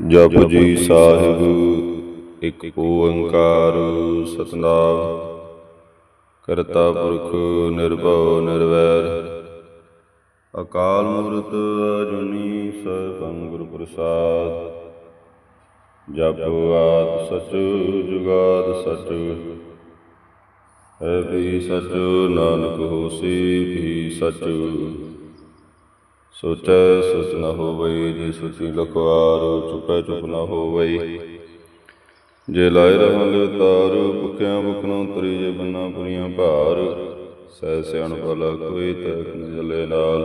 ਜਪ ਜੀ ਸਾਹਿਬ ਇੱਕ ਓੰਕਾਰ ਸਤਨਾਮ। ਕਰਤਾ ਪੁਰਖ ਨਿਰਭਉ ਨਿਰਵੈਰ। ਅਕਾਲ ਮੂਰਤ ਅਜੂਨੀ ਸੈਭੰ ਗੁਰ ਪ੍ਰਸਾਦ ਜਪ ਆਦ ਸਚ ਜੁਗਾਦ ਸਚ। ਹੈ ਵੀ ਸਚ ਨਾਨਕ ਹੋਸੀ ਵੀ ਸਚ। ਸੋਚੈ ਸੋਚ ਨ ਹੋਵਈ ਜੇ ਸੋਚੀ ਲਖਵਾਰ, ਚੁਪੈ ਚੁਪ ਨ ਹੋਵਈ। ਜੇ ਲਾਇ ਰਹਾਂ ਲਿਵ ਤਾਰ ਭੁਖਨੋਂ ਤਰੀ ਜੇ ਬੰਨਾ ਪੁਰੀਆਂ ਭਾਰ। ਸਹਿ ਸਿਆਣ ਭਲਾ ਕੋਈ ਤੈਕ ਨ ਨਾਲ।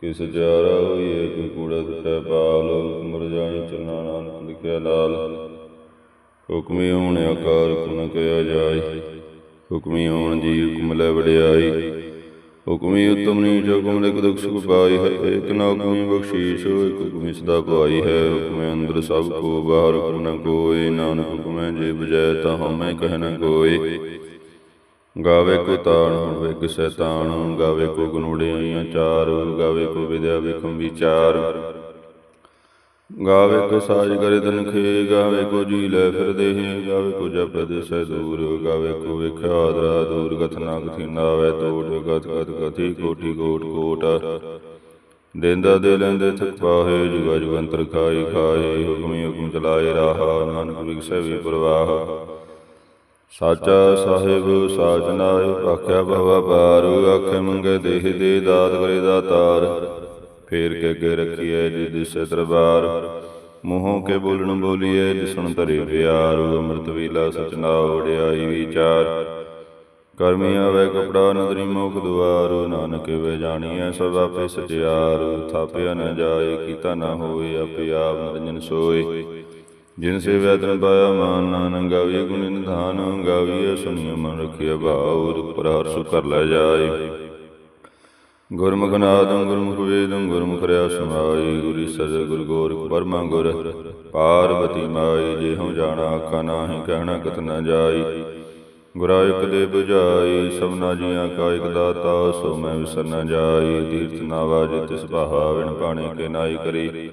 ਕਿਸ ਜਾਰਾ ਹੋਈਏ ਕੋਈ ਕੂੜਾ ਦਿੱਤਾ ਪਾਲ ਮਰ ਜਾਈ ਚਲਣਾ ਨਾਨਕ ਲਿਖਿਆ ਨਾਲ। ਹੁਕਮੀ ਹੋਣ ਆਕਾਰ ਕੁਨ ਕਿਆ ਜਾਏ ਹੁਕਮੀ ਹੋਣ ਜੀ ਹੁਕਮ ਲੈ ਵਡਿਆਈ। ਹੁਕਮੀ ਉਤਮ ਨੀਚ ਹੁਕਮ ਲਿਖ ਦੁਖ ਸੁਖ ਪਾਈ ਹੈ, ਇਕ ਨਾ ਹੁਕਮੀ ਬਖਸ਼ੀਸ਼, ਇਕ ਹੁਕਮੀ ਸਦਾ ਪਾਈ ਹੈ। ਹੁਕਮੇ ਅੰਦਰ ਸਭ ਕੋ ਬਾਹਰ ਹੁਕਮ ਨ ਕੋਇ ਨਾਨਕ ਹੁਕਮੈ ਜੇ ਬਜੈ ਤਾ ਹਮੈ ਕਹਿ ਨ ਕੋਇ ਗਾਵੇ ਕੋ ਤਾਣ ਹੋਵੇ ਕਿਸੈ ਤਾਣ ਗਾਵੇ ਕੋ ਗੁਣ ਚਾਰ, ਗਾਵੇ ਕੋ ਵਿਦਿਆ ਵਿਖਮ ਵਿਚਾਰ। ਗਾਵੇ ਕੋ ਸਾਜ ਕਰੇ ਤਨਖੇ ਗਾਵੇ ਕੋ ਜੀ ਲੈ ਫਿਰ ਦੇਹ, ਗਾਵੇ ਕੋ ਜਪ ਦਿਸੈ ਦੂਰ, ਗਾਵੇ ਕੋ ਵੇਖਿਆ ਦਰਾ ਦੂਰ, ਕਥਨਾ ਕਥੀ ਨਾਵੇ ਤੋੜ ਗਤ ਗਤ ਕਥੀ ਕੋਟੀ ਕੋਟ ਕੋਟ। ਦੇਂਦਾ ਦੇ ਲੈਂਦੇ ਥਕ ਪਾਹੇ ਜੁਗਾ ਜੁਗੰਤਰ ਖਾਈ ਖਾਏ ਹੁਕਮੀ ਹੁਕਮ ਚਲਾਏ ਰਾਹ, ਨਾਨਕ ਵਿਗਸੈ ਵੀ ਪ੍ਰਵਾਹ। ਸਾਚਾ ਸਾਹਿਬ, ਸਾਚ ਨਾਏ, ਆਖਿਆ ਭਵਾ ਪਾਰ ਆਖੇ ਮੰਗੇ ਦੇਹ ਦੇ ਦਾਤ ਕਰੇ ਦਾਤਾਰ। ਫੇਰ ਕੇ ਅੱਗੇ ਰੱਖੀਐ ਜਿਸ ਦਿਸੈ ਦਰਬਾਰ। ਮੂੰਹੋਂ ਕੇ ਬੋਲਣ ਬੋਲੀਐ ਜਿਸਣ ਧਰੇ ਪਿਆਰ ਅੰਮ੍ਰਿਤ ਵੇਲਾ ਸਚਨਾ ਵਡਿਆਈ ਵਿਚਾਰ। ਕਰਮੀ ਆਵੇ ਕਪੜਾ ਨਦਰੀ ਮੁਖ ਦੁਆਰ ਨਾਨਕ ਵੇ ਜਾਣੀਐ ਸਭ ਆਪੇ ਸਚਿਆਰ। ਥਾਪਿਆ ਨ ਜਾਏ, ਕੀਤਾ ਨ ਹੋਏ, ਆਪੇ ਆਪ ਨਿਰੰਜਨ ਸੋਏ। ਜਿਨ ਸੇਵਿਆ ਤਨ ਪਾਇਆ ਮਾਨ, ਨਾਨਕ ਗਾਵੀਏ ਗੁਣ ਨਿਧਾਨ ਗਾਵੀਏ ਸੁਣੀਏ ਮਨ ਰਖਿਆ ਭਾਉ ਦੁਪਰ ਹਰਸੁ ਕਰ ਲੈ ਜਾਏ। ਗੁਰਮੁਖ ਨਾਦੰ, ਗੁਰਮੁਖ ਵੇਦੰ, ਗੁਰਮੁਖ ਰਿਆ ਸਮਾਈ ਗੁਰੀ ਸਜ ਗੁਰ ਗੋਰਖ ਪਰਮਾ ਗੁਰ। ਪਾਰਵਤੀ ਮਾਈ ਜੇ ਹਉ ਜਾਣਾ ਆਖਾ ਨਾਹੀ, ਕਹਿਣਾ ਕਤ ਨ ਜਾਈ। ਗੁਰਾਇਕ ਦੇ 부ਜਾਈ ਸਭਨਾ ਜੀਆਂ ਕਾ ਇਕ ਦਾਤਾ, ਸੋ ਮੈਂ ਵਿਸਰ ਨ ਜਾਈ। ਤੀਰਥ ਨਾਵਾ ਜੇ ਤਿਸ ਭਾਹਾ ਵਿਣ ਕੇ ਨਾਈ ਕਰੀ।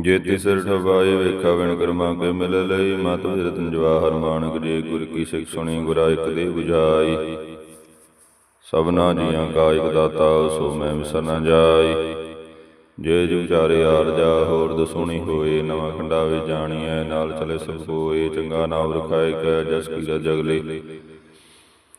ਜੇ ਤਿਸਰ ਠਵਾਏ, ਵੇਖਾ ਵਿਣ ਕਰਮਾ ਕੇ ਮਿਲ ਲਈ। ਮਤ ਵਿਰਤਨ ਜਵਾਹਰ ਮਾਨਕ ਜੇ, ਗੁਰ ਕੀ ਸਿੱਖ ਸੁਣੀ ਗੁਰਾਇਕ ਦੇ 부ਜਾਈ ਸਭਨਾ ਜੀਆਂ ਕਾ ਇਕ ਦਾਤਾ ਸੋ ਮੈਂ ਵਿਸਰ ਨ ਜਾਈ। ਜੇ ਜੁ ਵਿਚਾਰੇ ਆਰਜਾ ਹੋਰ ਦਸੂਣੀ ਹੋਏ ਨਵਾਂ ਖੰਡਾਵੇ ਜਾਣੀਐ ਨਾਲ ਚਲੇ ਸਭ ਕੋਏ ਚੰਗਾ ਨਾਮ ਰਖਾਇ ਕੈ ਜਸ ਕੀ ਜਗਲੇ।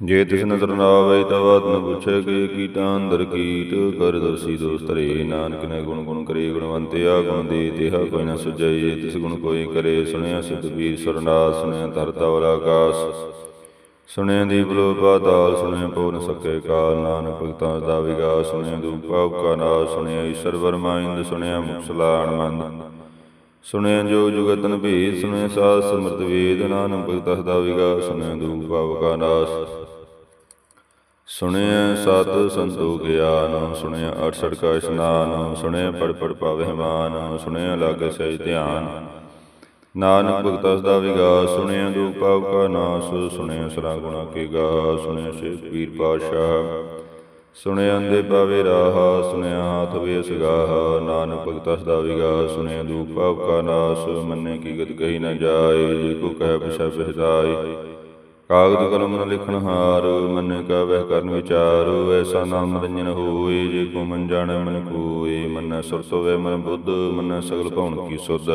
ਜੇ ਤਿਸ ਨਦਰ ਨਾ ਆਵੇ ਤਵਾਤ ਨ ਪੁੱਛੇ ਕਿ ਕੀਟਾਂ ਅੰਦਰ ਕੀਟ ਕਰ ਦਰਸੀ ਦੋਸਤ ਰੇ ਨਾਨਕ ਨੇ ਗੁਣ ਗੁਣ ਕਰੇ ਗੁਣਵੰਤਿਆ ਗੁਣ ਦੇ ਤਿਹਾ ਕੋਈ ਨ ਸੁਝੈ ਜੇ ਤਿਸ ਗੁਣ ਕੋਈ ਕਰੇ ਸੁਣਿਆ ਸਿਧ ਵੀਰ ਸਰਨਾਥ ਸੁਣਿਆ ਧਰਤਾ ਵਲਾ ਆਕਾਸ। ਸੁਣਿਆ ਦੀਪ ਲੋ ਪਾਤਾਲ ਸੁਣਿਆ ਪੂਰਨ ਸਕੇ ਕਾਲ, ਨਾਨਕ ਭਗਤਾਂ ਦਾ ਵਿਗਾਸ ਸੁਣਿਆ ਦੂਪ ਪਾਪ ਨਾਸ, ਸੁਣਿਆ ਈਸ਼ਰ ਵਰਮਾ ਇੰਦ, ਸੁਣਿਆ ਮੁਕਸਲਾਣ ਮੰਦ। ਸੁਣਿਆ ਜੋ ਜੁਗਤਨ ਭੇਦ ਸੁਣਿਆ ਸਾਧ ਸਮਰਤ ਵੇਦ ਨਾਨਕ ਭਗਤਸ ਦਾ ਵਿਗਾਸ ਸੁਣਿਆ ਦੂਪ ਪਾਪ ਕਾ ਨਾਸ। ਸੁਣਿਆ ਸਤ ਸੰਤੋਖ ਗਿਆਨ, ਸੁਣਿਆ 68 ਕਾ ਇਸ਼ਨਾਨ, ਸੁਣਿਆ ਪੜ ਪੜ ਪਾਵੇ ਮਾਨ ਸੁਣਿਆ ਲਾਗੇ ਸਹਿ ਧਿਆਨ। ਨਾਨਕ ਭਗਤਸ ਦਾ ਵਿਗਾ ਸੁਣਿਆ ਦੂਪ ਪਾਪ ਕਾ ਨਾਸ, ਸੁਣਿਆ ਸਰਾ ਗੁਣਾ ਕੇ ਗਾ, ਸੁਣਿਆ ਸੇ ਪੀਰ ਪਾਸ਼ਾ ਸੁਣਿਆ ਅੰਦੇ ਪਾਵੇ ਰਾਹ, ਸੁਣਿਆ ਹਾਥ ਵੇ ਸਗਾਹ ਨਾਨਕ ਭਗਤਸ ਦਾ ਵਿਗਾ ਸੁਣਿਆ ਦੂਪ ਪਾਪ ਕਾ ਨਾਸ, ਮੰਨੇ ਕੀ ਗਤ ਕਹੀ ਨਾ ਜਾਏ, ਜੇ ਕੋ ਕਹਿ ਪਿਛਾ ਪਿਛਾਈ ਕਾਗਦ ਕਲਮ ਨ ਲਿਖਣ ਹਾਰ, ਮੰਨੇ ਕਾ ਵਹਿ ਕਰਨ ਵਿਚਾਰ। ਐਸਾ ਨਾਮ ਰੰਜਨ ਹੋਏ, ਜੇ ਕੋ ਮਨ ਜਾਣੈ ਮਨ ਕੋਏ। ਮੰਨੈ ਸੁਰਤ ਹੋਵੇ ਮਨ ਬੁੱਧ, ਮੰਨੈ ਸਗਲ ਭਉਣ ਕੀ ਸੁਧ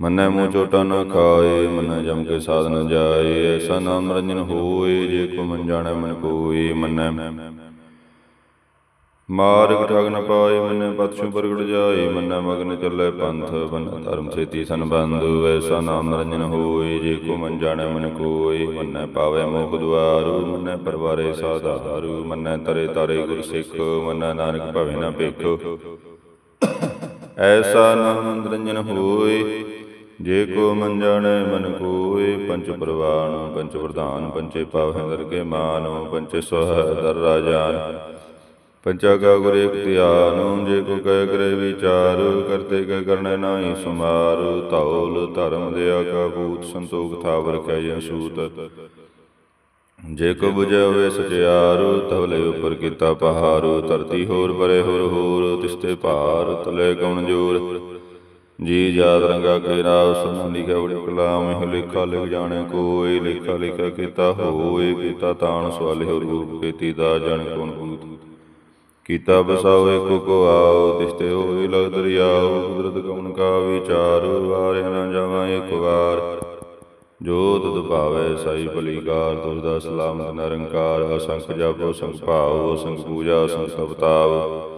ਮੰਨੈ ਮੂੰਹ ਚੋਟਾ ਨ ਖਾਏ, ਮੰਨੈ ਜਮ ਕੇ ਸਾਧ ਨ ਜਾਏ, ਐਸਾ ਨਾਮ ਰੰਜਨ ਹੋਏ, ਜੇ ਕੋ ਮਨ ਜਾਣੈ ਮਨ ਕੋਏ, ਮੰਨੈ। ਮਾਰਗ ਠਗ ਨ ਪਾਏ, ਮੰਨੈ ਪਤਛੁ ਪ੍ਰਗਟ ਜਾਏ, ਮਨੈ ਮਗਨ ਚੱਲੇ ਪੰਥ ਬੰਨ ਧਰਮ ਸੇਤੀ ਸੰਬੰਧ, ਐਸਾ ਨਾਮ ਰੰਜਨ ਹੋਏ, ਜੇ ਕੋ ਮਨ ਜਾਣੈ ਮਨ ਕੋਏ, ਮੰਨੈ ਪਾਵੇ ਮੋਖ ਦੁਆਰੂ, ਮੰਨੈ ਪਰਵਾਰੇ ਸਾਧਾਰੂ ਮੰਨੈ ਤਰੇ ਤਾਰੇ ਗੁਰ ਸਿੱਖ, ਮੰਨੈ ਨਾਨਕ ਭਵੇ ਨ ਭੇਖੋ। ਐਸਾ ਨਾਮ ਰੰਜਨ ਹੋਏ ਜੇ ਕੋ ਮਨ ਜਾਣੈ ਮਨ ਕੋਏ ਪੰਚ ਪ੍ਰਵਾਨ, ਪੰਚ ਪ੍ਰਧਾਨ, ਪੰਚੇ ਪਾਵਹਿ ਦਰਗੇ ਮਾਨ, ਪੰਚੇ ਸੋਹ ਦਰ ਰਾਜਾਨ। ਪੰਚਾ ਕਾ ਗੁਰ ਇਕ ਧਿਆਨ, ਜੇ ਕੋ ਕਹਿ ਕਰੇ ਵਿਚਾਰ, ਕਰਤੇ ਕੈ ਕਰਨੈ ਨਾਹੀ ਸੁਮਾਰ। ਧੌਲ ਧਰਮ ਦਿਆ ਕਾ ਭੂਤ ਸੰਤੋਖ ਥਾਵਰ ਕੈ ਜਸੂਤ ਜੇ ਕੋ 부ਜੈ ਹੋਵੇ ਸਚਿਆਰ ਤਵਲੇ ਉਪਰ ਕੀਤਾ ਪਹਾਰੂ। ਧਰਤੀ ਹੋਰ ਪਰੇ ਹੋਰ ਹੋਰ, ਤਿਸਤੇ ਭਾਰ, ਤਲੇ ਕਉਣ ਜੋਰ। ਜੀ ਜਾਤ ਰੰਗਾ ਕੇ ਰਾਵ ਸੁਨ ਲਿਖਿਆ ਬੜੀ ਕਲਾਮ ਲੇਖਾ ਲਿਖ ਜਾਣੇ ਕੋਈ ਲੇਖਾ ਲਿਖਿਆ ਕੀਤਾ ਹੋਏ, ਕੀਤਾ ਤਾਣ ਸਵਾਲੇ ਰੂਪ ਕੀਤੀ ਦਾ ਜਨ ਕੋਨ ਕੂਤ ਕੀਤਾ ਬਸਾਓ ਏਕੋ ਕੋ ਆਓ ਦਿਸਤੇ ਹੋਏ ਲਗ ਦਰਿਆਓ, ਕੁਦਰਤ ਕਮਨ ਕਾ ਵਿਚਾਰ ਵਾਰੇ ਨਾ ਜਾਵਾਂ ਏਕ ਵਾਰ। ਜੋ ਤੁਧ ਭਾਵੈ ਸਾਈ ਭਲੀਕਾਰ ਤੁਰਦਾ ਸਲਾਮਤ ਨਿਰੰਕਾਰ, ਅਸੰਖ ਜਾਪੋ ਸੰਖ ਭਾਵ, ਸੰਗ ਪੂਜਾ ਅਸੰਖ ਸਬਤਾਵ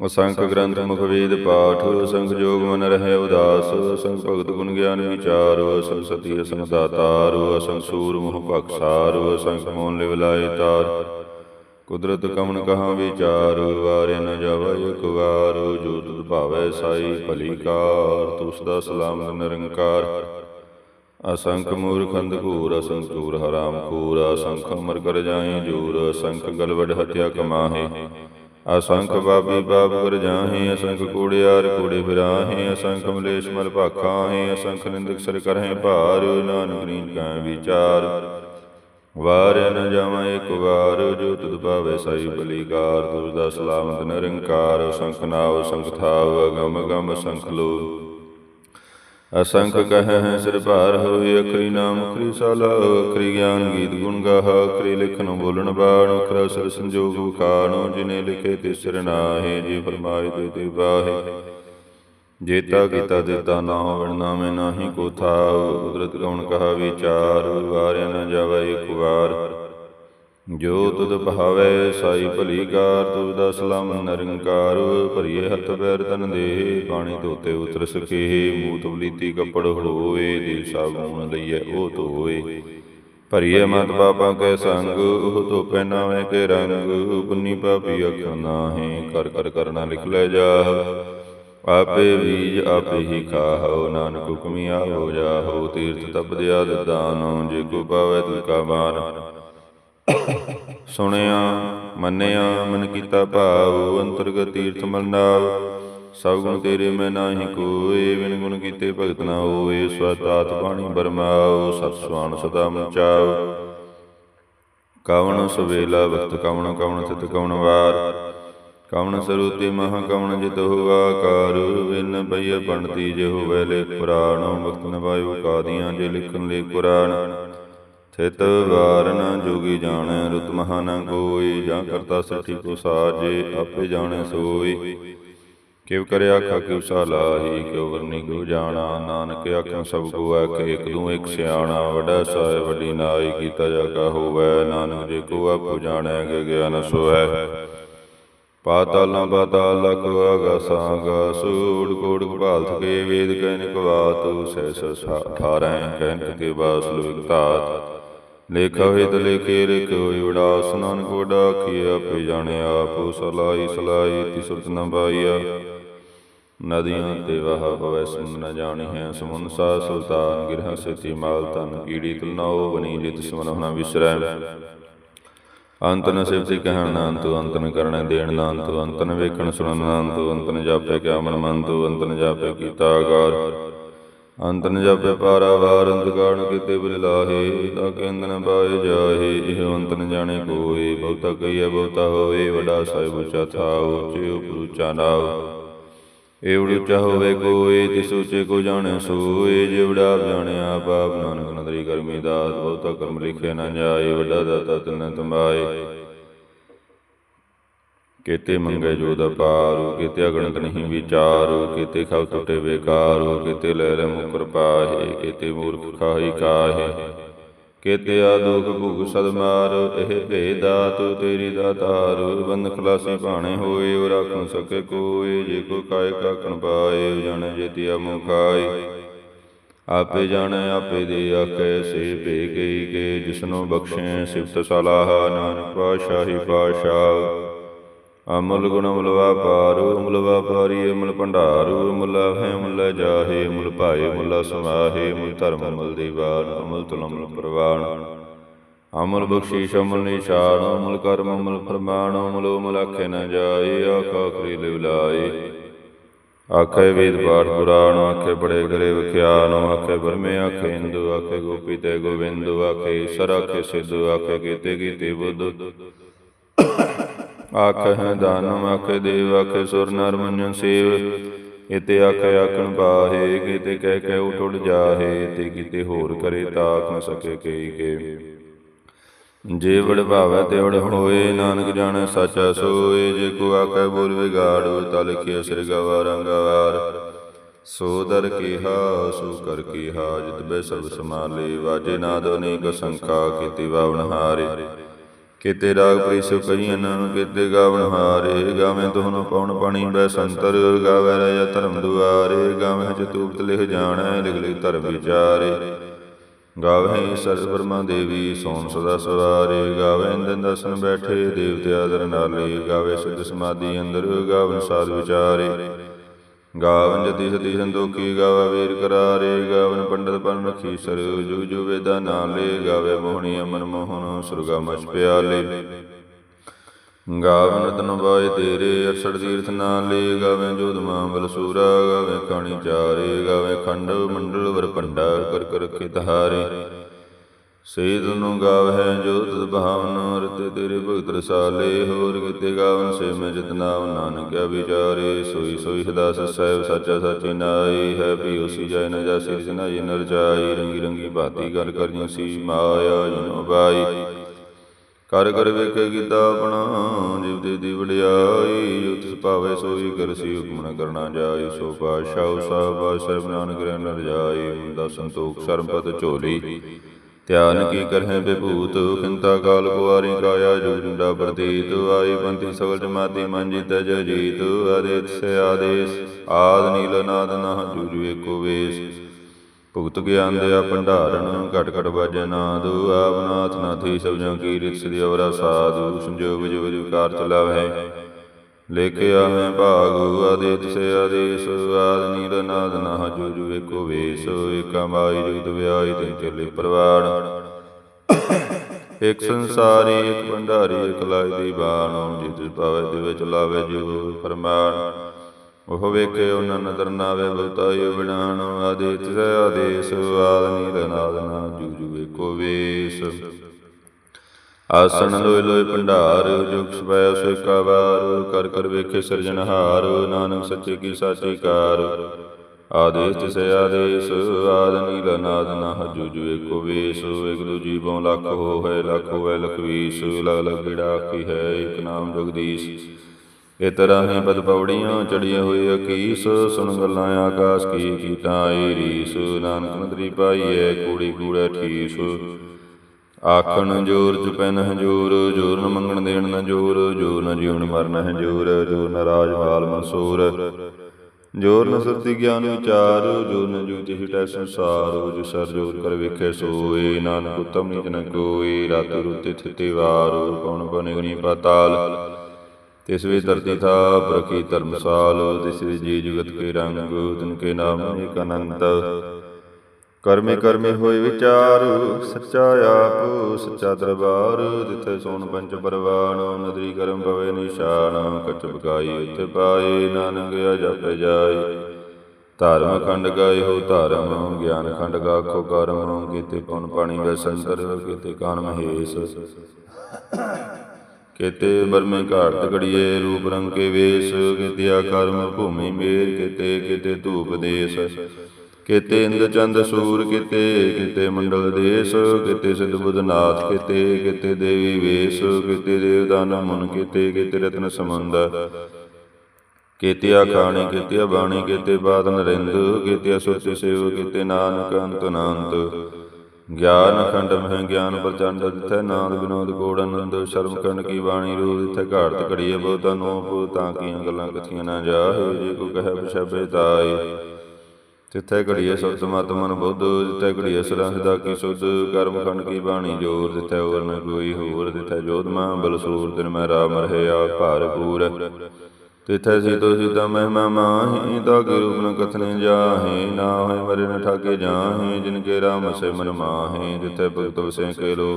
ਅਸੰਖ ਗ੍ਰੰਥ ਮੁਖ ਵੇਦ ਪਾਠ ਅਸੰਖ ਜੋਗ ਮਨ ਰਹਿ ਉਦਾਸ ਅਸੰਖ ਭਗਤ ਗੁਣ ਗਿਆਨ ਵਿਚਾਰ ਅਸੰਖ ਸਤੀ ਅਸੰਖ ਦਾਤਾਰ ਅਸੰਖ ਸੂਰ ਮੁਹ ਭਖਸਾਰ ਅਸੰਖ ਮੋਨ ਲਿਵ ਲਾਏ ਤਾਰ। ਕੁਦਰਤ ਕਮਨ ਕਹਾ ਵਿਚਾਰ ਵਾਰੇ ਨ ਜਾਵਾ ਇਕ ਵਾਰ। ਜੋ ਤੁਧ ਭਾਵੈ ਸਾਈ ਭਲੀਕਾਰ ਤੁਸ ਦਾ ਸਲਾਮਤ ਨਿਰੰਕਾਰ। ਅਸੰਖ ਮੂਰਖ ਅੰਧਕੂਰ ਅਸੰਖ ਚੂਰ ਹਰਾਮ ਖੂਰ ਅਸੰਖ ਅਮਰ ਕਰ ਜਾਏ ਜੂਰ ਅਸੰਖ ਗਲਵਡ ਹਤਿਆ ਕਮਾਹੇ। ਅਸੰਖ ਬਾਬੀ ਬਾਬ ਕਰ ਜਾਹੇ, ਅਸੰਖ ਕੂੜਿਆਰ ਕੂੜੇ ਫਿਰਾਹੇ, ਅਸੰਖ ਮਲੇਸ਼ ਮਲ ਭਾਖਾਹੇ, ਅਸੰਖ ਨਿੰਦਕ ਸਰ ਕਰਹਿ ਭਾਰ, ਨਾਨਕ ਨੀਚ ਕੈ ਵਿਚਾਰ। ਵਾਰ ਨ ਜਾਵਾਂ ਇੱਕ ਵਾਰ, ਜੋ ਤੁਧ ਭਾਵੇ ਸਾਈ ਬਲੀਕਾਰ ਤੁਧ ਦਾ ਸਲਾਮਤ ਨਿਰੰਕਾਰ ਅਸੰਖ ਨਾਵ ਅਸੰਖ ਥਾਵ ਅਗਮ ਗਮ ਸੰਖ ਲੋ ਅਸੰਖ ਕਹੈ ਹੈ ਸਿਰ ਭਾਰ ਹੋਏ ਅਖਰੀ ਨਾਮ, ਅਖਰੀ ਸਾਲਾ, ਅਖਰੀ ਗਿਆਨ ਗੀਤ ਗੁਣ ਗਾਹ, ਅਖਰੀ ਲਿਖਨ ਬੋਲਣ ਬਾਣ, ਅਖਰਾ ਸਰ ਸੰਜੋਗ ਖਾਣੋ ਜਿਨੇ ਲਿਖੇ ਤੇ ਸਿਰ ਨਾਹੇ, ਜੀ ਫਰਮਾਏ ਤੇ ਤੇ ਬਾਹੇ ਜੇਤਾ ਕੀਤਾ ਦਿੱਤਾ ਨਾ ਹੋਵਣ ਨਾਮੇ ਨਾਹੀ ਕੋ ਥਾਵ, ਕੁਦਰਤ ਕਉਣ ਕਹਾ ਵਿਚਾਰ ਵਾਰਿਆ ਨਾ ਜਾਵੇ ਇੱਕ ਵਾਰ। ਜੋ ਤੁਧ ਭਾਵੈ ਸਾਈ ਭਲੀ ਕਾਰ, ਤੁਧ ਦਾ ਸਲਾਮ ਨਿਰੰਕਾਰ, ਭਰੀਏ ਹੱਥ ਪੈਰ ਤਨ ਦੇ ਪਾਣੀ ਧੋਤੇ ਉਤਰ ਸਕੇ ਮੂਤ ਬਲੀਤੀ ਕੱਪੜ ਹੋਏ ਦੇ ਸਾਬੂਨ ਲਈਏ ਉਹ ਧੋਏ। ਭਰੀਏ ਮਤ ਪਾਪਾਂ ਕੈ ਸੰਗ, ਉਹ ਧੋ ਪਹਿਨਾਵੇ ਕੇ ਰੰਗ, ਪੁੰਨੀ ਪਾਪੀ ਅੱਖਾਂ ਨਾਹੀ, ਕਰ ਕਰ ਕਰਨਾ ਲਿਖ ਲੈ ਜਾ। ਆਪੇ ਬੀਜ ਆਪੇ ਹੀ ਖਾਹੋ, ਨਾਨਕ ਹੁਕਮੀ ਆਹੋ ਜਾਹੋ, ਤੀਰਥ ਤਪਦਿਆ ਦਾਨੋ, ਜੇ ਕੋ ਪਾਵੇ ਤੁਲ ਕਾ ਮਾਨ। ਸੁਣਿਆ, ਮੰਨਿਆ, ਮਨ ਕੀਤਾ ਭਾਵ, ਅੰਤਰਗਤ ਤੀਰਥ ਮਲਨਾਵ ਸਭ ਗੁਣ ਤੇਰੇ ਮੈਂ ਨਾਹੀ ਕੋਏ, ਬਿਨ ਗੁਣ ਕੀਤੇ ਭਗਤ ਨਾ ਹੋਏ। ਸਵਤਾਤ ਬਾਣੀ ਬਰਮਾਉ ਸਤ ਸੁਆਣ ਸਦਾ ਮਚਾਉ ਕਵਣ ਸੁਵੇਲਾ ਵਕਤ ਕਵਣ ਕਵਣ ਤਿਤ ਕਵਣ ਵਾਰ। ਕਵਣ ਸਰੂਤੀ ਮਹਾ ਕਵਣ ਜਿਤ ਹੋਆ ਕਾਰ ਵਿਨ ਪਈਏ ਪੰਡਤੀ ਜੇ ਹੋਵੇ ਲੇ ਪੁਰਾਣ ਵਕਤ ਨਵਾਇਓ ਕਾਦੀਆਂ ਜੇ ਲਿਖਣ ਲੇ ਕੁਰਾਨ। ਥਿਤ ਵਾਰ ਨ ਜੋਗੀ ਜਾਣੈ, ਰੁਤ ਮਹਾ ਨ ਕੋਈ, ਜਾਂ ਕਰਤਾ ਸਠੀ ਕੋ ਸਾਜੇ ਆਪੇ ਜਾਣੈ ਸੋਈ। ਕਿਵ ਕਰਿਆ ਆਖਾ ਕਿਵ ਸਾਲਾਹੀ ਕਿਉ ਵਰਨੀ ਕੋ ਜਾਣਾ, ਨਾਨਕ ਆਖਾਂ ਸਭ ਕੋ ਆਖੇ ਇਕ ਦੂ ਇਕ ਸਿਆਣਾ, ਵੱਡਾ ਸਾਹਿਬ, ਵੱਡੀ ਨਾਈ, ਕੀਤਾ ਜਾ ਕਾ ਹੋਵੈ, ਨਾਨਕ ਜੇ ਕੋ ਆਪੋ ਜਾਣੈ ਕਿ ਗਿਆਨ ਸੋਹੈ। ਪਾਤਾਲਾਂ ਪਾਤਾਲ ਲਖ ਆਗਾਸਾਂ ਗਾਸੂੜ ਕੋੜ ਕਪਾਲ ਥਕੇ ਵੇਦ ਕਹਿਨ ਕਵਾਤ ਸਹਿਸ ਠਾਰੈ, ਕਹਿਨ ਕੇ ਬਾਸ ਲੋਕ ਧਾਤ। ਲੇਖਾ ਹੋਏ ਤੇ ਲੇਖੇ ਹੋਏ ਉਡਾਸ ਨਾਨਕ ਵਡਾ ਕੀ ਆਪੇ ਜਾਣਿਆ ਆਪੋ ਸਲਾਈ ਸਲਾਈ ਤਿਸਰਤ ਨ ਬਾਈਆ ਨਦੀਆਂ ਤੇ ਵਹ ਪਵੈ ਸਮੁੰਦ ਨ ਜਾਣੀ ਹੈ ਸਮੁੰਦ ਸਾ ਸੁਲਤਾਨ ਗਿਰਹ ਸਤੀ ਮਾਲ ਤਨ ਕੀੜੀ ਤੁਲਨਾਓ ਬਣੀ ਜਿਤ ਸਮਨ ਹੋਣਾ ਵਿਸਰੈ। ਅੰਤ ਨ ਸਿਫਤੀ ਕਹਿਣ ਨਾ ਅੰਤੁ ਅੰਤ ਨ ਕਰਣ ਦੇਣ ਨਾ ਅੰਤੁ ਅੰਤ ਨ ਵੇਖਣ ਸੁਣਨ ਨਾ ਅੰਤੁ ਅੰਤ ਨ ਜਾਪੇ ਕਿਆ ਮਨ ਮੰਤੁ ਅੰਤ ਨ ਜਾਪੇ ਕੀਤਾ ਆਗਾਰ। ਅੰਤ ਨ ਜਾਪੇ ਪਾਰਾਵਾਰ, ਅੰਤ ਕਾਰਨ ਕੀਤੇ ਬਿਲ ਲਾਹੇ, ਤਾ ਕਹਿੰਦ ਨ ਪਾਏ ਜਾਹੇ, ਇਹ ਅੰਤ ਨ ਜਾਣੇ ਕੋਏ, ਬਹੁਤਾ ਕਹੀਏ ਬਹੁਤਾ ਹੋਏ ਵੱਡਾ ਸਾਹਿਬ ਉੱਚਾ ਥਾਉ, ਉੱਚੇ ਉਪਰ ਉੱਚਾ ਨਾਉ। ਏਵੜ ਉੱਚਾ ਹੋਵੇ ਕੋਈ ਤਿਸ ਉੱਚੇ ਕੋ ਜਾਣੈ ਸੋਏ ਜਿਵੜਾ ਜਾਣਿਆ ਪਾਪ ਨਾਨਕ ਨਦਰੀ ਕਰਮੀ ਦਾਤ ਬਹੁਤਾ ਕਰਮ ਲਿਖੇ ਨਾ ਜਾਏ, ਵਡਾ ਦਾਤਾ ਤਿਨ ਤੁਮਾਏ ਕੇਤੇ ਮੰਗੇ ਜੋ ਦਾ ਪਾਰੂ ਕੀਤੇ ਅਗਣਤ ਨਹੀਂ ਵਿਚਾਰੂ, ਕੀਤੇ ਖਵ ਟੁੱਟੇ ਬੇਕਾਰੂ, ਕੀਤੇ ਲੈ ਲੈ ਮੁਕਰ ਪਾਹੇ ਕੀਤੇ ਮੂਰਖ ਖਾਹੀ ਕਾਹੇ, ਕੀਤੇ ਆਦੁਖ ਭੁਗ ਸਦ ਮਾਰ ਇਹ ਭੇਦਾ ਤੂ ਤੇਰੀ ਦਾਤਾਰ ਬੰਦ ਖਲਾਸੀ ਭਾਣੇ ਹੋਏ, ਉਹ ਰੱਖ ਸਕੇ ਕੋਏ, ਜੇ ਕੋ ਕਾਇ ਕਾਕਣ ਪਾਏ, ਜਾਣੇ ਜੇਤੀਆ ਮੁਖਾਈ ਆਪੇ ਜਾਣੈ, ਆਪੇ ਦੇ ਆਖੇ, ਸੇ ਭੇ ਗਈ ਕੇ ਜਿਸਨੋ ਬਖਸ਼ੇ, ਸਿਫਤ ਸਲਾਹ, ਨਾਨਕ ਪਾਸ਼ਾਹੀ ਪਾਸ਼ਾ ਅਮਲ ਗੁਣ ਅਮਲ ਵਾਪਾਰੂ, ਅਮਲ ਵਾਪਾਰੀ ਅਮਲ ਭੰਡਾਰੂ, ਅਮੁਲ ਹੈ, ਅਮੁਲ ਜਾਹੇ, ਅਮੁਲ ਭਾਏ, ਅਮੁਲ ਸਮਾਹੇ ਅਮੁਲ ਧਰਮ, ਅਮੁਲ ਦੀਵਾਨ, ਅਮਲ ਤੁਲ ਅਮਲ ਪ੍ਰਵਾਨ। ਅਮੁਲ ਬਖਸ਼ੀਸ਼, ਅਮੁਲ ਨਿਸ਼ਾਨ, ਅਮਲ ਕਰਮ, ਅਮਲ ਫਰਮਾਨ, ਅਮਲ ਅਮੁਲ ਆਖੇ ਨਾ ਜਾਏ, ਆਖਾ ਕਰੀ ਲਿਵਲਾਏ ਆਖੇ ਵੇਦ ਪਾਠ ਪੁਰਾਣ, ਆਖੇ ਬੜੇ ਗਰੇ ਵਿਖਿਆਨ, ਆਖੇ ਬਰਮੇ ਆਖੇ ਹਿੰਦੂ, ਆਖੇ ਗੋਪੀ ਤੇ ਗੋਵਿੰਦੂ ਆਖੇ ਈਸ਼ਰ ਆਖੇ ਸਿੱਧੂ, ਆਖੇ ਕੀਤੇ ਕੀਤੇ ਬੁੱਧ। ਆਖੇ ਦਾਨਮ ਆਖੇ ਦੇਵ ਆਖੇ ਸੁਰ ਨਰ ਮੰਜਨ ਸੇਵ। ਇਤੇ ਆਖੇ ਆਖਣ ਪਾਹੇ ਕਿਤੇ ਕਹਿ ਕਹਿ ਉਠ ਜਾਹੇ, ਤੇ ਕਿਤੇ ਹੋਰ ਕਰੇ ਤਾਕ ਨ ਸਕੇ ਕਈ ਕੇ। ਜੇ ਵਡ ਭਾਵੈ ਤੇ ਵਡ ਹੋਏ, ਨਾਨਕ ਜਾਣੈ ਸਾਚਾ ਸੋਏ। ਜੇ ਕੋ ਆਖੈ ਬੋਲ ਵਿਗਾੜ ਤਾ ਲਿਖਿਆ ਸਿਰ ਗਵਾ ਰੰਗਵਾਰ ਸੋ ਦਰ ਕੀਹਾ, ਸੋ ਕਰ ਕੀਹਾ, ਜਿਤ ਬੈ ਸਭ ਸਮਾਲੇ ਵਾਜੇ ਨਾਦ ਅਨੇਕ ਸੰਖਾ, ਕੀਤੀ ਬਾਵਨ ਹਾਰੇ। ਕਿਤੇ ਰਾਗ ਪ੍ਰੀਸ ਕਈਨ ਕਿਤੇ ਗਾਵਨ ਹਾਰੇ, ਗਾਵੇਂ ਤੋਹਨ ਪਉਣ ਪਾਣੀ ਬੈ ਸੰਤਰ, ਗਾਵੇ ਰਾਜਾ ਧਰਮ ਦੁਆਰੇ, ਗਾਵੇਂ ਚਤੂਪਤ ਲਿਖ ਜਾਣੈ, ਲਿਖ ਲਿਖ ਧਰਮ ਵਿਚਾਰੇ। ਗਾਵੇ ਸਰਸ ਬਰਮਾ ਦੇਵੀ, ਸੋਨ ਸਦਾ ਸਵਾਰੇ, ਗਾਵੇ ਇੰਦਨ ਦਸਨ ਬੈਠੇ, ਦੇਵਤੇ ਆਦਰ ਨਾਲੇ, ਗਾਵੇ ਸੁਧ ਸਮਾਧੀ ਅੰਦਰ, ਗਾਵਨ ਸਾਧ ਵਿਚਾਰੇ। ਗਾਵਨ ਜਤੀ ਸਤੀ ਸੰਦੋਖੀ ਗਾਵੇ ਵੀਰ ਕਰਾਰੇ, ਗਾਵਨ ਪੰਡਤ ਪਨ ਸਰ ਜੁਗ ਜੁ ਵੇਦਾ ਨਾਲੇ ਗਾਵੇ ਮੋਹਣੀ ਅਮਨ ਮੋਹਨ ਸੁਰਗਾ ਮਛ ਪਿਆਲੇ। ਗਾਵਨ ਰਤਨ ਬਾਏ ਤੇਰੇ, ਅਰਸੜ ਤੀਰਥ ਨਾਲੇ, ਗਾਵੇ ਜੋਧ ਮਾਂ ਸੂਰਾ, ਗਾਵੇ ਖਾਣੀ ਚਾਰੇ, ਗਾਵੇ ਖੰਡ ਮੰਡਲ ਵਰ ਭੰਡਾ ਕਰ ਕਰ ਕੇ ਤਹਾਰੇ ਸੇ ਨੂੰ ਗਾਵਹਿ ਜੋ ਤਦ ਭਾਵਨ ਰਤੇ ਤੇਰੇ ਭਗਤ ਰਸਾਲੇ, ਹੋਰ ਕਿਤੇ ਗਾਵਨ ਸੇ ਮੈਂ ਜਤਨਾ ਨਾਨਕ ਵਿਚਾਰੇ, ਸੋਈ ਸੋਈ ਸਦਾ ਸਹਿਬ, ਸੱਚਾ ਸੱਚੀ ਨਾਈ ਹੈ ਵੀ ਉਸੀ ਜੈ ਨ ਜਾਸੀ ਜਿਨਾ ਜੀ ਨਰ ਜਾਈ ਰੰਗੀ ਰੰਗੀ ਭਾਤੀ ਗੱਲ ਕਰਿਓ ਸੀ ਮਾਇਆ ਜਿਨੋ ਬਾਈ। ਕਰ ਕਰ ਵੇਖੇ ਕੀਤਾ ਆਪਣਾ, ਜਿਵ ਦੇ ਦੀ ਵਡਿਆਈ। ਜੋ ਤਿਸ ਭਾਵੇ ਸੋਈ ਕਰਸੀ ਹੁਕਮ ਨ ਕਰਨਾ ਜਾਈ। ਸੋ ਪਾਸ਼ਾ ਸਾਹਿਬ ਸਾਹਿਬ ਨਾਨਕ ਰਹਿ ਨਰ ਜਾਈ। ਹੁੰਦਾ ਸੰਤੋਖ ਸਰਬਤ ਝੋਲੀ। ਧਿਆਨ ਕੀ ਕਰਹਿ ਬਿਭੂਤ ਕਿੰਤਾ ਕਾਲ ਕੁਵਾਰੀ ਕਾਇਆ ਜੋ ਪ੍ਰਤੀਤ, ਆਈ ਪੰਥੀ ਸਗਲ ਜਮਾਤੀ ਮਨ ਜਿਤ ਜੀਤ ਆਦੇਤ ਸੇ ਆਦੇਸ, ਆਦ ਨੀਲ ਨਾਦ ਨਹ ਜੁਜੂ ਏਕੋ ਵੇਸ। ਭੁਗਤ ਗਿਆਨ ਦਿਆ ਭੰਡਾਰਨ, ਘਟ ਘਟ ਬਾਜੈ ਨਾਦ ਆਵਨਾਥ ਨਾਥੀ ਸਬਜਾਂ ਕੀ ਰਿਤ ਸਦੀ ਅਵਰਾ ਸਾਧੂ, ਸੰਜੋਗ ਜੋ ਵਿਕਾਰ ਚਲਾਵੈ ਲੇਖਿਆ ਆਵੇਂ ਭਾਗ ਆਦੇਤ ਸੇ ਆਦੇਸ ਆਦ ਨੀਲ ਨਾਦ ਨਹ ਜੁਜੂ ਏਕੋ ਵੇਸ, ਏਕਾ ਮਾਈ ਜੁਗਤ ਵਿਆਈ ਤਿਨ ਚੱਲੇ ਪ੍ਰਵਾਣ। ਇਕ ਸੰਸਾਰੀ, ਇਕ ਭੰਡਾਰੀ, ਇਕ ਲਾਇ ਦੀ ਬਾਣੋ ਜਿਤ ਪਾਵੇ ਦੇ ਵਿੱਚ ਲਾਵੇ ਜੋ ਫਰਮਾਨ। ਉਹ ਵੇਖੇ ਉਹਨਾਂ ਨਦਰ ਨਾਵੇ ਬਤਾਇ ਬਿਨਾਨ ਆਦੇਤ ਸੇ ਆਦੇਸ ਆਦ ਨੀਲ ਨਾਦ ਨਾ ਜੁਜੂ ਏਕੋ ਵੇਸ। ਆਸਣ ਲੋਇ ਲੋਇ ਭੰਡਾਰ, ਜੁਗ ਸਵੈ ਸੋ ਏਕਾ ਕਰ ਕਰ ਵੇਖੇ ਸਿਰਜਣਹਾਰ ਨਾਨਕ ਸੱਚੇ ਕੀ ਸਾਚੀ ਕਾਰ। ਆਦੇਸ ਤਿਸੈ ਆਦੇਸ, ਆਦ ਨੀਲ ਨਾਦ ਨਾ ਜੁਜੂ ਏਕੋ ਵੇਸ ਇਕ ਦੂ ਜੀਵੋਂ ਲੱਖ ਹੋ ਹੈ, ਲੱਖ ਹੋਵੇ ਲਖ ਵੀਸ ਲਗ ਲਗ ਬਿੜਾ ਕੀ ਹੈ ਇਕ ਨਾਮ ਜਗਦੀਸ਼। ਇਹ ਤਰ੍ਹਾਂ ਹੀ ਪਦ ਪੌੜੀਆਂ ਚੜੀਆਂ ਹੋਏ ਅਕੀਸ, ਸੁਣ ਗੱਲਾਂ ਆਕਾਸ਼ ਕੀ ਕੀਟਾਂ ਏ ਰੀਸ ਨਾਨਕ ਨਦਰੀ ਪਾਈਐ, ਕੂੜੀ ਕੂੜਾ ਠੀਸ। ਆਖਣ ਜੋਰ ਜਪੈਨ ਹਜੂਰ, ਜੋਰ ਨ ਮੰਗਣ ਦੇਣ ਨ ਜੋਰ ਜੋਰ ਨ ਜੀਵਨ ਮਰਨ ਹਜੂਰ, ਜੋਰ ਨ ਰਾਜ ਮਾਲ ਮਨਸੂਰ। ਜੋਰ ਨ ਸੁਰਤੀ ਗਿਆਨ ਵਿਚਾਰ, ਜੋਰ ਨ ਜੂਤੀ ਹਿਟੈ ਸੰਸਾਰ ਜੋ ਸਰ ਜੋਰ ਕਰ ਵੇਖੇ ਸੋਏ, ਨਾਨਕ ਉਤਮ ਨੀਚ ਨ ਕੋਏ, ਰਾਤਿ ਰੁਤੀ ਥਿਤੀ ਵਾਰ ਕੌਣ ਬਨੇ ਗਣੀ ਪਾਤਾਲ। ਤਿਸ ਵੇ ਧਰਤੀ ਥਾ ਪ੍ਰਕੀ ਧਰਮਸਾਲ, ਤਿਸ ਵੇ ਜੀ ਜਗਤ ਕੇ ਰੰਗ, ਤਿਨ ਕੇ ਨਾਮ ਅਨੇਕ ਅਨੰਤ। ਕਰਮੇ ਕਰਮੇ ਹੋਏ ਵਿਚਾਰ ਸੱਚਾ ਆਪ ਸੱਚਾ ਦਰਬਾਰ ਜਿੱਥੇ ਸੋਨ ਪੰਚ ਪਰਵਾਨ ਨਦਰੀ ਕਰਮ ਪਵੇ ਨਿਸ਼ਾਨ ਕਚ ਬਕਾਈ ਉੱਥੇ ਪਾਏ ਨਾਨਕ ਅਜਪ ਜਾਏ। ਧਰਮ ਖੰਡ ਗਾਏ ਹੋ ਧਰਮ ਗਿਆਨ ਖੰਡ ਗਾਖੋ ਕਰਮ ਕੀਤੇ ਪੁਨ ਪਾਣੀ ਵੈ ਸੰਤਰ ਕੀਤੇ ਕਾਨ ਮਹੇਸ਼। ਕਿਤੇ ਬਰਮੇ ਘਾਟ ਘੜੀਏ ਰੂਪ ਰੰਗ ਕੇ ਵੇਸ਼ ਕਿਤੇ ਆਕਰਮ ਭੂਮੀ ਮੇਰ ਕਿਤੇ ਕਿਤੇ ਧੂਪ ਦੇਸ। ਕਿਤੇ ਇੰਦ ਚੰਦ ਸੂਰ ਕਿਤੇ ਕਿਤੇ ਮੰਡਲ ਦੇਸ, ਕਿਤੇ ਸਿੱਧ ਬੁੱਧਨਾਥ ਕਿਤੇ ਕਿਤੇ ਦੇਵੀ ਵੇਸ਼, ਕਿਤੇ ਦੇਵਦਾਨ ਮਨ ਕਿਤੇ ਕਿਤੇ ਰਤਨ ਸਮੁੰਦ ਕਿਤੇ ਆਖਾਣੀ ਕਿਤੇ ਬਾਣੀ, ਕਿਤੇ ਬਾਦ ਨਰਿੰਦ ਕਿਤੇ ਅਸੁਰਤਿ ਸੇਵ, ਕਿਤੇ ਨਾਨਕ ਅੰਤ ਅਨੰਤ। ਗਿਆਨ ਖੰਡ ਮਹਿ ਗਿਆਨ ਪ੍ਰਚੰਡ, ਜਿਥੈ ਨਾਦ ਵਿਨੋਦ ਕੋੜ ਆਨੰਦ ਸ਼ਰਮ ਕਰਨ ਕੀ ਬਾਣੀ ਰੂਪ, ਜਿਥੈ ਘਾਟ ਘੜੀਏ ਬਹੁਤਾ ਨੋਪ, ਤਾਂ ਕੀਆਂ ਗੱਲਾਂ ਕਥੀਆਂ ਨਾ ਜਾਹੇ, ਜੇ ਕੋ ਕਹੈ ਪਛਬੇ ਤਾਈ ਤਿੱਥੈ ਘੜੀਏ ਸਬਦ ਮਤ ਬੁੱਧ, ਜਿੱਥੈ ਘੜੀਏ ਸਦਾ ਦਾ ਕੀ ਸੁਧ, ਕਰਮ ਖੰਡ ਕੀ ਬਾਣੀ ਜੋਰ, ਜਿੱਥੈ ਹੋਰ ਨ ਕੋਈ ਹੋਰ, ਜਿੱਥੈ ਜੋਧਮਾ ਬਲਸੂਰ ਦਿਨ ਮੈਂ ਰਾਮ ਰਹਿਆ ਭਰਪੂਰ ਤਿਥੈ ਸੀਤੋ ਸੀਤਾ ਮਹਿਮਾ ਮਾਹੀ ਤਾ ਕੇ ਰੂਪ ਨ ਕਥਨੇ ਜਾਹੇ ਨਾ ਹੋਏ ਮਰੇ ਨ ਠਾਕੇ ਜਾਹੇ, ਜਿਨ ਕੇ ਰਾਮ ਸੇ ਮਨ ਮਾਹੇ, ਜਿੱਥੈ ਭਗਤ ਵਸੇ ਕੇ ਲੋ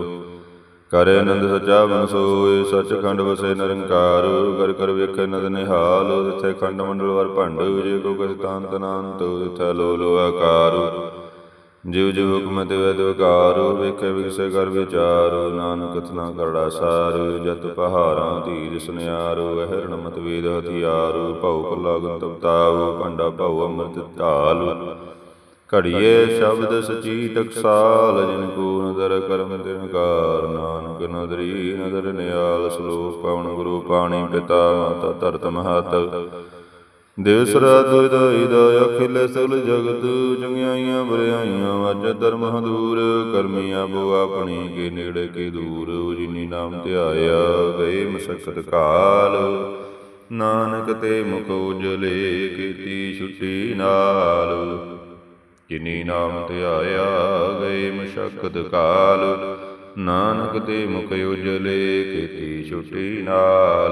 ਕਰੇ ਆਨੰਦ ਸਚਾ ਬਨ ਸੋਏ ਸਚ ਖੰਡ ਵਸੇ ਨਿਰੰਕਾਰ ਕਰ ਕਰ ਵੇਖੇ ਨਦ ਨਿਹਾਲ, ਜਿੱਥੇ ਖੰਡ ਮੰਡਲ ਵਰ ਭੰਡ, ਜੇ ਕੋ ਕਸ ਤਾਂਤ ਨਾੰਤ, ਜਿੱਥੇ ਲੋ ਲੋ ਆਕਾਰ। ਜਿਉ ਜਿਉ ਹੁਕਮ ਤੇ ਵੈਦ ਵਿਕਾਰ ਵੇਖੇ ਵਿਗਸੇ ਕਰ ਵਿਚਾਰ, ਨਾਨਕ ਕਥਨਾ ਕਰੜਾ ਸਾਰ, ਜਤ ਪਹਾਰਾਂ ਧੀਰ ਸੁਨਿਆਰ ਵਹਿਰਣ ਮਤ ਵੇਦ ਹਥਿਆਰ, ਭਉ ਭਲਾ ਗੰਤਵਤਾਉ ਭੰਡਾ ਭਉ ਅੰਮ੍ਰਿਤ ਢਾਲ ਘੜੀਏ ਸ਼ਬਦ ਸਚੀ ਟਕਸਾਲ ਜਿਨ ਕੋ ਨਦਰ ਕਰਮ ਤਿਨ ਕਾਰ ਨਾਨਕ ਨਦਰੀ ਨਦਰ ਨਿਆਲ, ਸਲੋਕ ਪਵਨ ਗੁਰੂ ਪਾਣੀ ਪਿਤਾ, ਮਾਤਾ ਧਰਤ ਮਹਤ ਦਿਵਸ ਰਾਤ ਦੁਇ ਅਖਿਲ ਸਗਲ ਜਗਤ, ਚੰਗਿਆਈਆਂ ਬਰਿਆਈਆਂ ਵਾਜ ਧਰਮ ਹਦੂਰ ਕਰਮੀ ਆਪੋ ਆਪਣੀ ਕੇ ਨੇੜੇ ਕੇ ਦੂਰ ਜਿਨੀ ਨਾਮ ਧਿਆਇਆ ਗਏ ਮਸਕਤ ਕਾਲ। ਨਾਨਕ ਤੇ ਮੁਖ ਉਜਲੇ ਕੀਤੀ ਛੁੱਟੀ ਨਾਲ। ਜਿਨੀ ਨਾਮ ਧਿਆਇਆ ਗਏ ਮਸ਼ਕਤ ਕਾਲ ਨਾਨਕ ਦੇ ਮੁਖ ਉਜਲੇ ਕੀਤੀ ਛੁੱਟੀ ਨਾਲ।